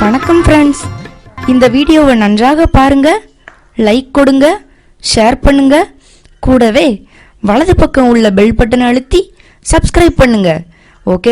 வணக்கம் ஃப்ரெண்ட்ஸ் இந்த வீடியோவை நன்றாக பாருங்க லைக் கொடுங்க ஷேர் பண்ணுங்க. கூடவே வலது பக்கம் உள்ள பெல் பட்டனை அழுத்தி சப்ஸ்கிரைப் பண்ணுங்க. ஓகே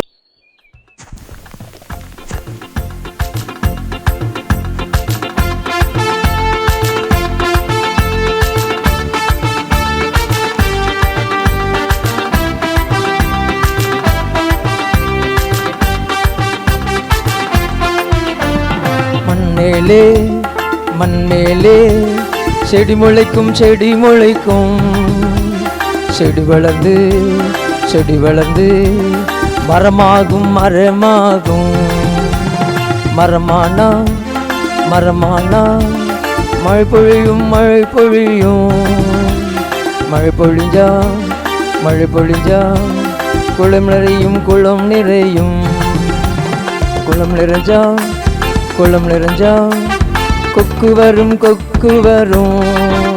மண்ணேலே மண்ணேலே செடி முளைக்கும் செடி முளைக்கும். செடி வளர்ந்து செடி வளர்ந்து மரமாகும் மரமாகும். மரமானா மரமானா மழை பொழியும் மழை பொழியும். மழை பொழிஞ்சா மழை பொழிஞ்சா குளம் நிறையும் குளம் நிறையும். குளம் நிறைஞ்சா குளம் நிறைஞ்சா கொக்கு வரும் கொக்கு வரும்.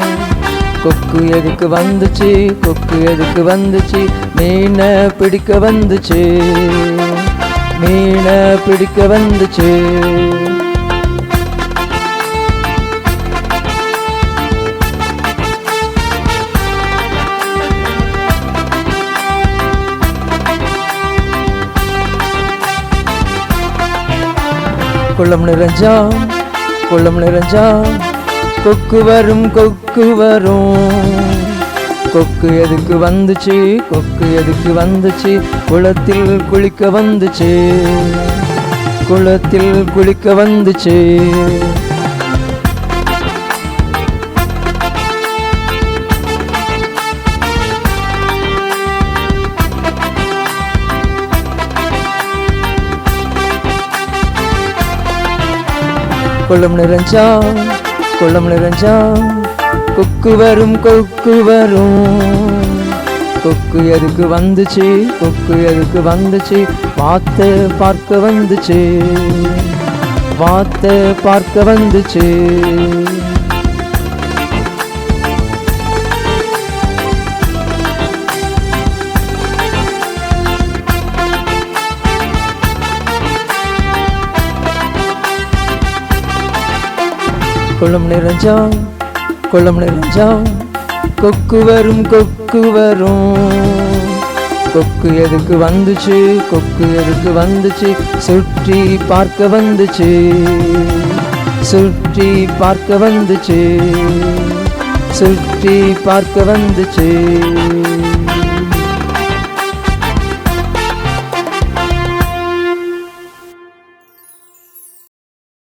கொக்கு எதுக்கு வந்துச்சு? கொக்கு எதுக்கு வந்துச்சு? மீனை பிடிக்க வந்துச்சு. மீனை பிடிக்க வந்துச்சு. குளம் நிறைஞ்சா? குளம் நிறைஞ்சா? கொக்கு வரும் கொக்கு வரும். கொக்கு எதுக்கு வந்துச்சு? கொக்கு எதுக்கு வந்துச்சு? குளத்தில் குளிக்க வந்துச்சு. குளத்தில் குளிக்க வந்துச்சு. குளம் நிறைஞ்சா குளம் நிறைஞ்சா கொக்கு வரும் கொக்கு வரும். கொக்கு எதுக்கு வந்துச்சு? கொக்கு எதுக்கு வந்துச்சு? பார்த்து பார்க்க வந்துச்சு. பார்த்து பார்க்க வந்துச்சு. குளம் நிறைஞ்சா குளம் நிறைஞ்சா கொக்கு வரும் கொக்கு வரும். கொக்கு எதுக்கு வந்துச்சு? கொக்கு எதுக்கு வந்துச்சு? சுற்றி பார்க்க வந்துச்சு. சுற்றி பார்க்க வந்துச்சு. சுற்றி பார்க்க வந்துச்சு.